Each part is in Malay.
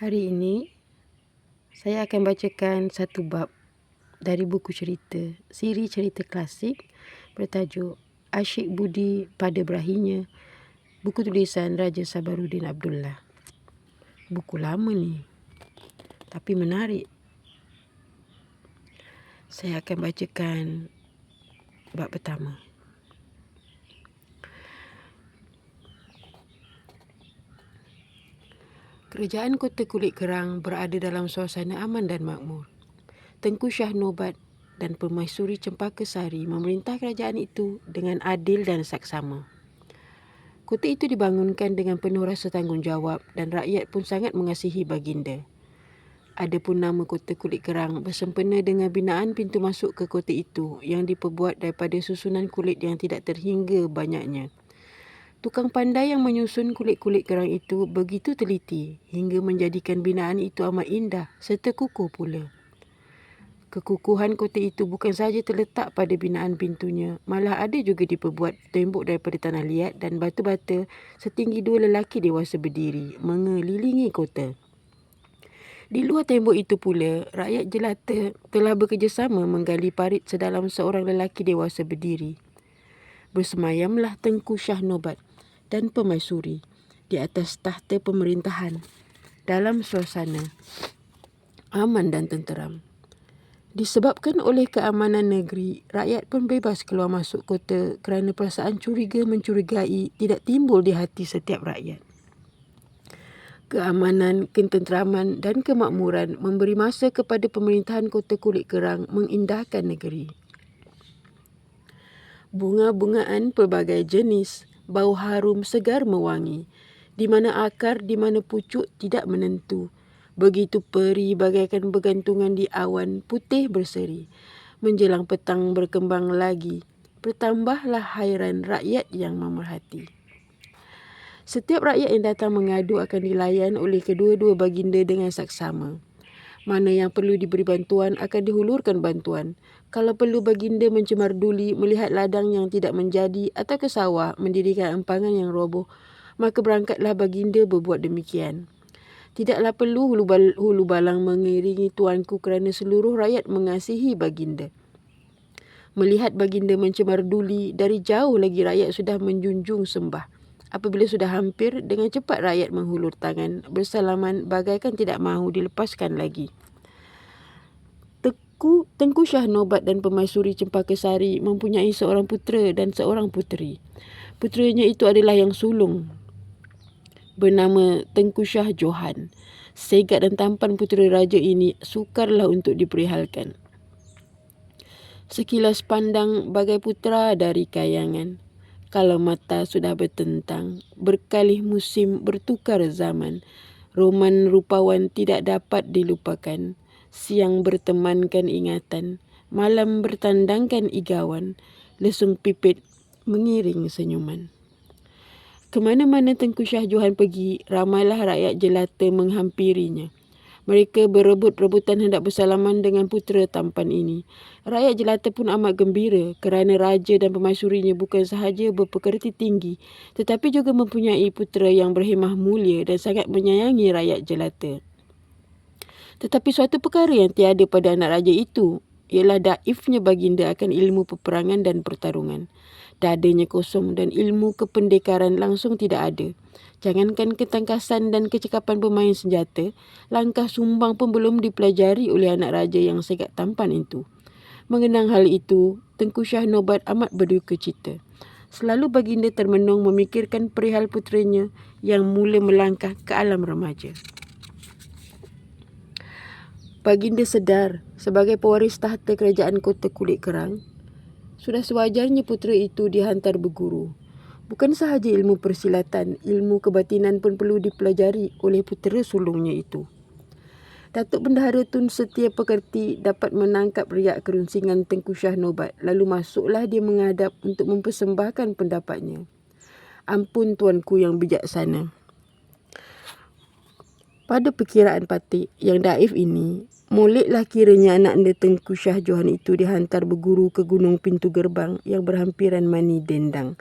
Hari ini saya akan bacakan satu bab dari buku cerita siri cerita klasik bertajuk Asyik Budi pada Berahinya buku tulisan Raja Sabaruddin Abdullah. Buku lama ni tapi menarik. Saya akan bacakan bab pertama. Kerajaan Kota Kulit Kerang berada dalam suasana aman dan makmur. Tengku Shah Nobat dan Permaisuri Cempaka Sari memerintah kerajaan itu dengan adil dan saksama. Kota itu dibangunkan dengan penuh rasa tanggungjawab dan rakyat pun sangat mengasihi baginda. Ada pun nama kota kulit kerang bersempena dengan binaan pintu masuk ke kota itu yang diperbuat daripada susunan kulit yang tidak terhingga banyaknya. Tukang pandai yang menyusun kulit-kulit kerang itu begitu teliti hingga menjadikan binaan itu amat indah serta kukuh pula. Kekukuhan kota itu bukan sahaja terletak pada binaan pintunya, malah ada juga diperbuat tembok daripada tanah liat dan batu bata setinggi dua lelaki dewasa berdiri mengelilingi kota. Di luar tembok itu pula, rakyat jelata telah bekerjasama menggali parit sedalam seorang lelaki dewasa berdiri. Bersemayamlah Tengku Shah Nobat dan pemaisuri di atas tahta pemerintahan dalam suasana aman dan tenteram. Disebabkan oleh keamanan negeri, rakyat pun bebas keluar masuk kota kerana perasaan curiga mencurigai tidak timbul di hati setiap rakyat. Keamanan, ketenteraman dan kemakmuran memberi masa kepada pemerintahan kota kulit kerang mengindahkan negeri. Bunga-bungaan pelbagai jenis bau harum segar mewangi, di mana akar, di mana pucuk tidak menentu. Begitu peri bagaikan bergantungan di awan putih berseri. Menjelang petang berkembang lagi, bertambahlah hairan rakyat yang memerhati. Setiap rakyat yang datang mengadu akan dilayan oleh kedua-dua baginda dengan saksama. Mana yang perlu diberi bantuan akan dihulurkan bantuan. Kalau perlu baginda mencemar duli melihat ladang yang tidak menjadi atau ke sawah mendirikan empangan yang roboh, maka berangkatlah baginda berbuat demikian. Tidaklah perlu hulu, bal- hulu balang mengiringi tuanku kerana seluruh rakyat mengasihi baginda. Melihat baginda mencemar duli, dari jauh lagi rakyat sudah menjunjung sembah. Apabila sudah hampir, dengan cepat rakyat menghulur tangan bersalaman bagaikan tidak mahu dilepaskan lagi. Tengku, Tengku Shah Nobat dan Pemaisuri Cempaka Sari mempunyai seorang putera dan seorang puteri. Puteranya itu adalah yang sulung bernama Tengku Shah Johan. Segat dan tampan putera raja ini sukarlah untuk diperihalkan. Sekilas pandang bagai putera dari kayangan. Kalau mata sudah bertentang, berkalih musim bertukar zaman. Roman rupawan tidak dapat dilupakan siang bertemankan ingatan, malam bertandangkan igawan, lesung pipit mengiring senyuman. Kemana-mana Tengku Syah Johan pergi, ramailah rakyat jelata menghampirinya. Mereka berebut-rebutan hendak bersalaman dengan putera tampan ini. Rakyat jelata pun amat gembira kerana raja dan pemaisurinya bukan sahaja berpekerti tinggi tetapi juga mempunyai putera yang berhemah mulia dan sangat menyayangi rakyat jelata. Tetapi suatu perkara yang tiada pada anak raja itu ialah daifnya baginda akan ilmu peperangan dan pertarungan. Dadanya kosong dan ilmu kependekaran langsung tidak ada. Jangankan ketangkasan dan kecekapan bermain senjata, langkah sumbang pun belum dipelajari oleh anak raja yang sangat tampan itu. Mengenang hal itu, Tengku Syah Nobat amat berduka cita. Selalu baginda termenung memikirkan perihal putranya yang mula melangkah ke alam remaja. Baginda sedar sebagai pewaris tahta kerajaan kota kulit kerang, sudah sewajarnya putera itu dihantar berguru. Bukan sahaja ilmu persilatan, ilmu kebatinan pun perlu dipelajari oleh putera sulungnya itu. Datuk Bendahara Tun Setia Pekerti dapat menangkap riak kerunsingan Tengku Syah Nobat lalu masuklah dia menghadap untuk mempersembahkan pendapatnya. Ampun tuanku yang bijaksana. Pada perkiraan Patik yang daif ini, moleklah kiranya anak anda Tengku Syah Johan itu dihantar berguru ke Gunung Pintu Gerbang yang berhampiran Mani Dendang.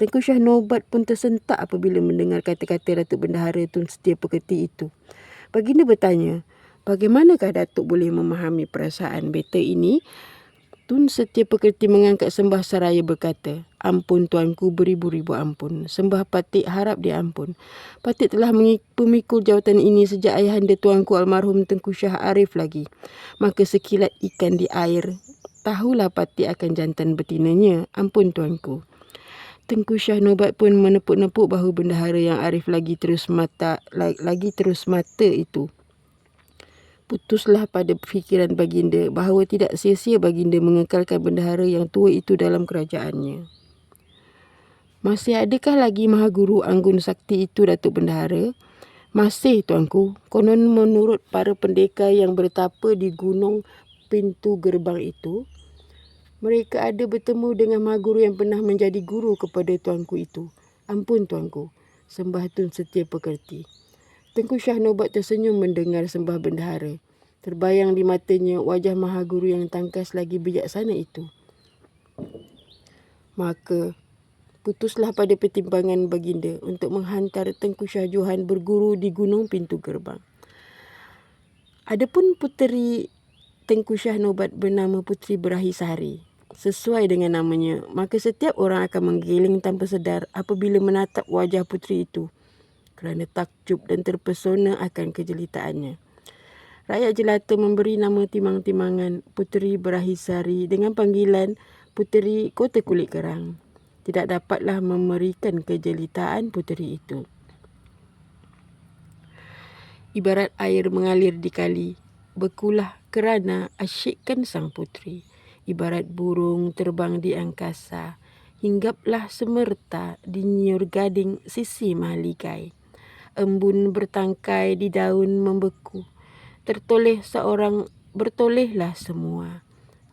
Tengku Syah Nobat pun tersentak apabila mendengar kata-kata Datuk Bendahara Tun Setia Peketi itu. Baginda bertanya, bagaimanakah Datuk boleh memahami perasaan beta ini? Tun Setia Pekerti mengangkat sembah seraya berkata, Ampun tuanku beribu-ribu ampun. Sembah Patik harap dia ampun. Patik telah pemikul jawatan ini sejak ayahanda tuanku almarhum Tengku Syah Arif lagi. Maka sekilat ikan di air, tahulah Patik akan jantan betinanya. Ampun tuanku. Tengku Syah Nobat pun menepuk-nepuk bahu bendahara yang Arif lagi terus mata lagi terus mata itu putuslah pada fikiran baginda bahawa tidak sia-sia baginda mengekalkan bendahara yang tua itu dalam kerajaannya. Masih adakah lagi Maha Guru Anggun Sakti itu Datuk Bendahara? Masih tuanku, konon menurut para pendekar yang bertapa di gunung pintu gerbang itu, mereka ada bertemu dengan Maha Guru yang pernah menjadi guru kepada tuanku itu. Ampun tuanku, sembah Tun Setia Pekerti. Tengku Syah Nobat tersenyum mendengar sembah bendahara. Terbayang di matanya wajah Maha Guru yang tangkas lagi bijaksana itu. Maka, putuslah pada pertimbangan baginda untuk menghantar Tengku Syah Johan berguru di Gunung Pintu Gerbang. Adapun puteri Tengku Syah Nobat bernama Puteri Berahi Sehari. Sesuai dengan namanya, maka setiap orang akan menggiling tanpa sedar apabila menatap wajah puteri itu kerana takjub dan terpesona akan kejelitaannya. Rakyat jelata memberi nama timang-timangan Puteri Berahisari dengan panggilan Puteri Kota Kulit Kerang. Tidak dapatlah memberikan kejelitaan puteri itu. Ibarat air mengalir di kali, bekulah kerana asyikkan sang puteri. Ibarat burung terbang di angkasa, hinggaplah semerta di nyur gading sisi mahligai embun bertangkai di daun membeku. Tertoleh seorang, bertolehlah semua.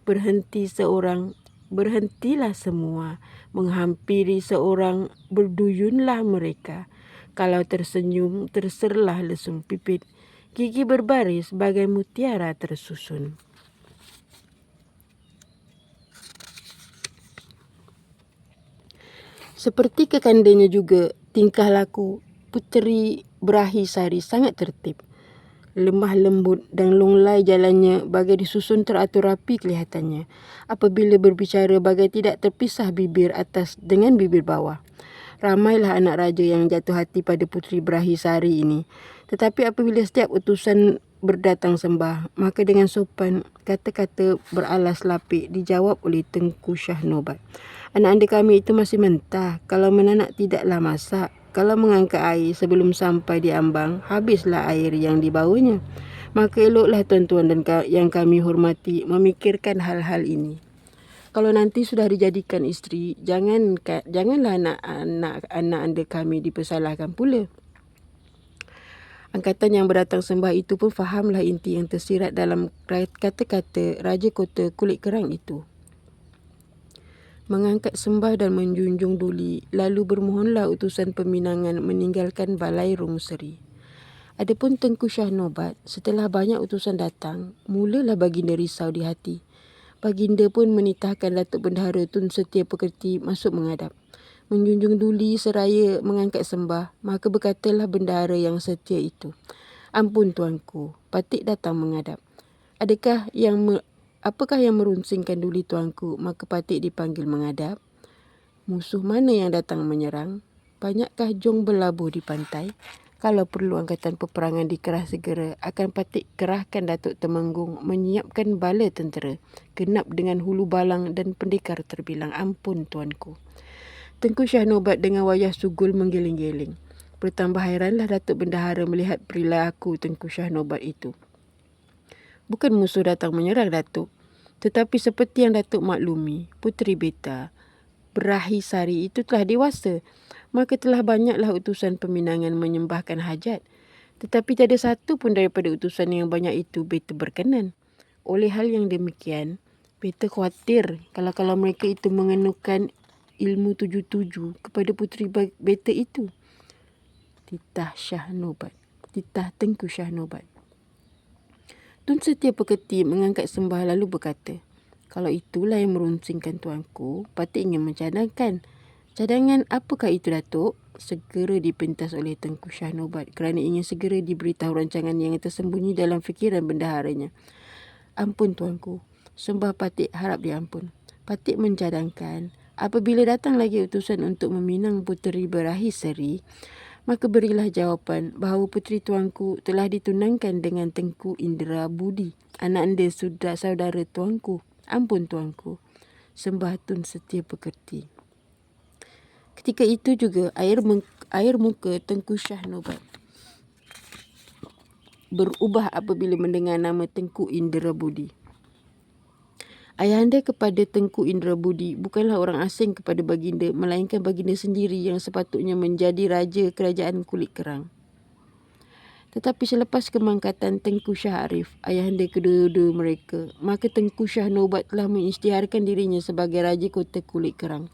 Berhenti seorang, berhentilah semua. Menghampiri seorang, berduyunlah mereka. Kalau tersenyum, terserlah lesung pipit. Gigi berbaris bagai mutiara tersusun. Seperti kekandanya juga, tingkah laku Puteri Berahi Sari sangat tertib. Lemah lembut dan longlai jalannya bagai disusun teratur rapi kelihatannya. Apabila berbicara bagai tidak terpisah bibir atas dengan bibir bawah. Ramailah anak raja yang jatuh hati pada Puteri Berahi Sari ini. Tetapi apabila setiap utusan berdatang sembah, maka dengan sopan kata-kata beralas lapik dijawab oleh Tengku Syah Nobat. Anak anda kami itu masih mentah. Kalau menanak tidaklah masak. Kalau mengangkat air sebelum sampai di ambang, habislah air yang dibawanya. Maka eloklah tuan-tuan dan yang kami hormati memikirkan hal-hal ini. Kalau nanti sudah dijadikan isteri, jangan janganlah anak-anak anak anda kami dipersalahkan pula. Angkatan yang berdatang sembah itu pun fahamlah inti yang tersirat dalam kata-kata Raja Kota Kulit Kerang itu mengangkat sembah dan menjunjung duli, lalu bermohonlah utusan peminangan meninggalkan balai Rungseri. Adapun Tengku Syah Nobat, setelah banyak utusan datang, mulalah baginda risau di hati. Baginda pun menitahkan Datuk Bendahara Tun Setia Pekerti masuk menghadap. Menjunjung duli seraya mengangkat sembah, maka berkatalah bendahara yang setia itu. Ampun tuanku, patik datang menghadap. Adakah yang Apakah yang merunsingkan duli tuanku? Maka patik dipanggil menghadap. Musuh mana yang datang menyerang? Banyakkah jong berlabuh di pantai? Kalau perlu angkatan peperangan dikerah segera, akan patik kerahkan Datuk Temenggung menyiapkan bala tentera, genap dengan hulu balang dan pendekar terbilang. Ampun tuanku. Tengku Syah Nobat dengan wajah sugul menggiling-giling. Bertambah hairanlah Datuk Bendahara melihat perilaku Tengku Syah Nobat itu. Bukan musuh datang menyerang Datuk, tetapi seperti yang Datuk maklumi, Puteri Beta, Berahi Sari itu telah dewasa. Maka telah banyaklah utusan peminangan menyembahkan hajat. Tetapi tiada satu pun daripada utusan yang banyak itu Beta berkenan. Oleh hal yang demikian, Beta khawatir kalau-kalau mereka itu mengenukan ilmu tuju-tuju kepada puteri Beta itu. Titah Syah Nobat. Titah Tengku Syah Nobat. Tun Setia Peketi mengangkat sembah lalu berkata, kalau itulah yang merunsingkan tuanku, patut ingin mencadangkan. Cadangan apakah itu Datuk? Segera dipentas oleh Tengku Syah Nobat kerana ingin segera diberitahu rancangan yang tersembunyi dalam fikiran bendaharanya. Ampun tuanku, sembah Patik harap diampun. Patik mencadangkan apabila datang lagi utusan untuk meminang puteri berahi seri, maka berilah jawapan bahawa puteri tuanku telah ditunangkan dengan Tengku Indra Budi, anak anda sudah saudara tuanku. Ampun tuanku, sembah Tun Setia Pekerti. Ketika itu juga air air muka Tengku Syah Nobat berubah apabila mendengar nama Tengku Indra Budi. Ayahanda kepada Tengku Indra Budi bukanlah orang asing kepada baginda melainkan baginda sendiri yang sepatutnya menjadi raja kerajaan kulit kerang. Tetapi selepas kemangkatan Tengku Syah Arif, ayahanda kedua-dua mereka, maka Tengku Syah Nobat telah mengisytiharkan dirinya sebagai raja kota kulit kerang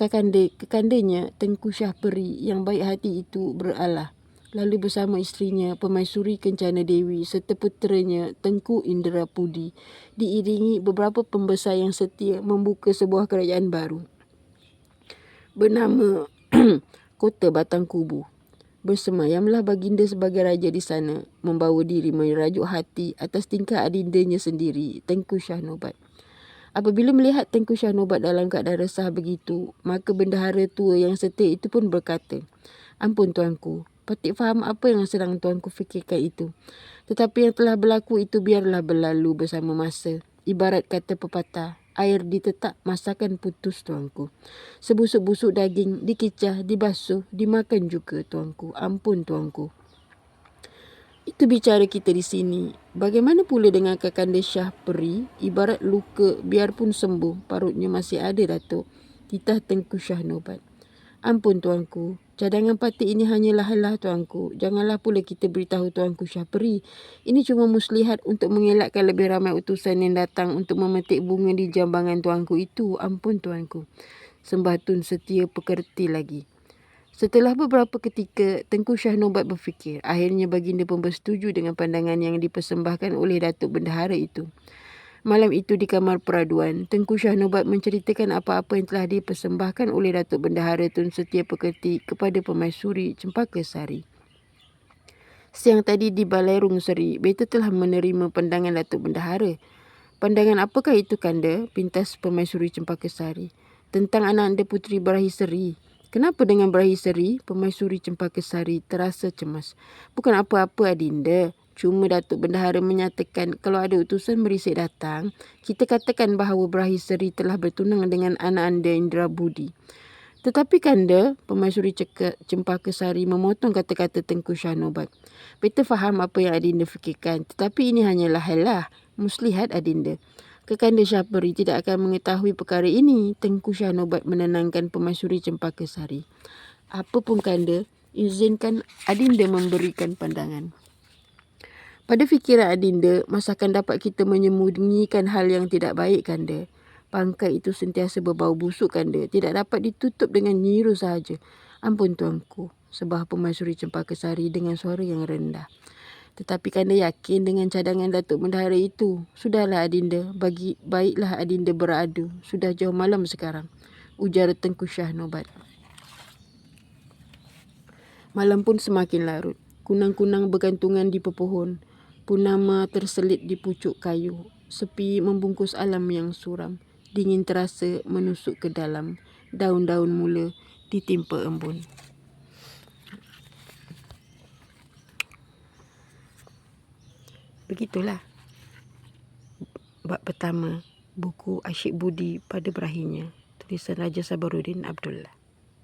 kakanda, kekandanya Tengku Syah Peri yang baik hati itu beralah. Lalu bersama isterinya Pemaisuri Kencana Dewi serta puteranya Tengku Indra Pudi diiringi beberapa pembesar yang setia membuka sebuah kerajaan baru bernama Kota Batang Kubu. Bersemayamlah baginda sebagai raja di sana membawa diri merajuk hati atas tingkah adindanya sendiri Tengku Syah Nobat. Apabila melihat Tengku Syah Nobat dalam keadaan resah begitu, maka bendahara tua yang setia itu pun berkata, Ampun tuanku, patik faham apa yang sedang tuanku fikirkan itu. Tetapi yang telah berlaku itu biarlah berlalu bersama masa. Ibarat kata pepatah, air ditetak masakan putus tuanku. Sebusuk-busuk daging dikicah, dibasuh, dimakan juga tuanku. Ampun tuanku. Itu bicara kita di sini. Bagaimana pula dengan Kakanda Syah Peri? Ibarat luka, biarpun sembuh, parutnya masih ada, Datuk. Titah Tengku Syah Nobat. Ampun, Tuanku. Cadangan patik ini hanyalah halah, Tuanku. Janganlah pula kita beritahu Tuanku Syah Peri. Ini cuma muslihat untuk mengelakkan lebih ramai utusan yang datang untuk memetik bunga di jambangan Tuanku itu. Ampun, Tuanku. Sembah Tun setia pekerti lagi. Setelah beberapa ketika, Tengku Syah Nobat berfikir. Akhirnya baginda pun bersetuju dengan pandangan yang dipersembahkan oleh Datuk Bendahara itu. Malam itu di kamar peraduan, Tengku Syah Nobat menceritakan apa-apa yang telah dipersembahkan oleh Datuk Bendahara Tun Setia Pekerti kepada Pemaisuri Cempaka Sari. Siang tadi di Balai Rung Seri, Beta telah menerima pandangan Datuk Bendahara. Pandangan apakah itu kanda? Pintas Pemaisuri Cempaka Sari. Tentang anak anda Puteri Berahi Seri. Kenapa dengan berahi seri, pemaisuri cempaka sari terasa cemas? Bukan apa-apa adinda. Cuma Datuk Bendahara menyatakan kalau ada utusan merisik datang, kita katakan bahawa berahi seri telah bertunang dengan anak anda Indra Budi. Tetapi kanda, pemaisuri ceka, cempaka sari memotong kata-kata Tengku Syahnobat. Beta faham apa yang adinda fikirkan, tetapi ini hanyalah halah. Muslihat adinda. Kekanda Syaperi tidak akan mengetahui perkara ini. Tengku Syah Nobat menenangkan pemaisuri Cempaka Sari. Apapun kanda, izinkan Adinda memberikan pandangan. Pada fikiran Adinda, masakan dapat kita menyembunyikan hal yang tidak baik kanda. Pangkai itu sentiasa berbau busuk kanda. Tidak dapat ditutup dengan nyiru sahaja. Ampun tuanku, sebah pemaisuri Cempaka dengan suara yang rendah. Tetapi kanda yakin dengan cadangan Datuk Bendahara itu. Sudahlah Adinda, bagi baiklah Adinda beradu. Sudah jauh malam sekarang. Ujar Tengku Syah Nobat. Malam pun semakin larut. Kunang-kunang bergantungan di pepohon. Punama terselit di pucuk kayu. Sepi membungkus alam yang suram. Dingin terasa menusuk ke dalam. Daun-daun mula ditimpa embun. Begitulah bab pertama buku Asyik Budi pada berakhirnya tulisan Raja Sabaruddin Abdullah.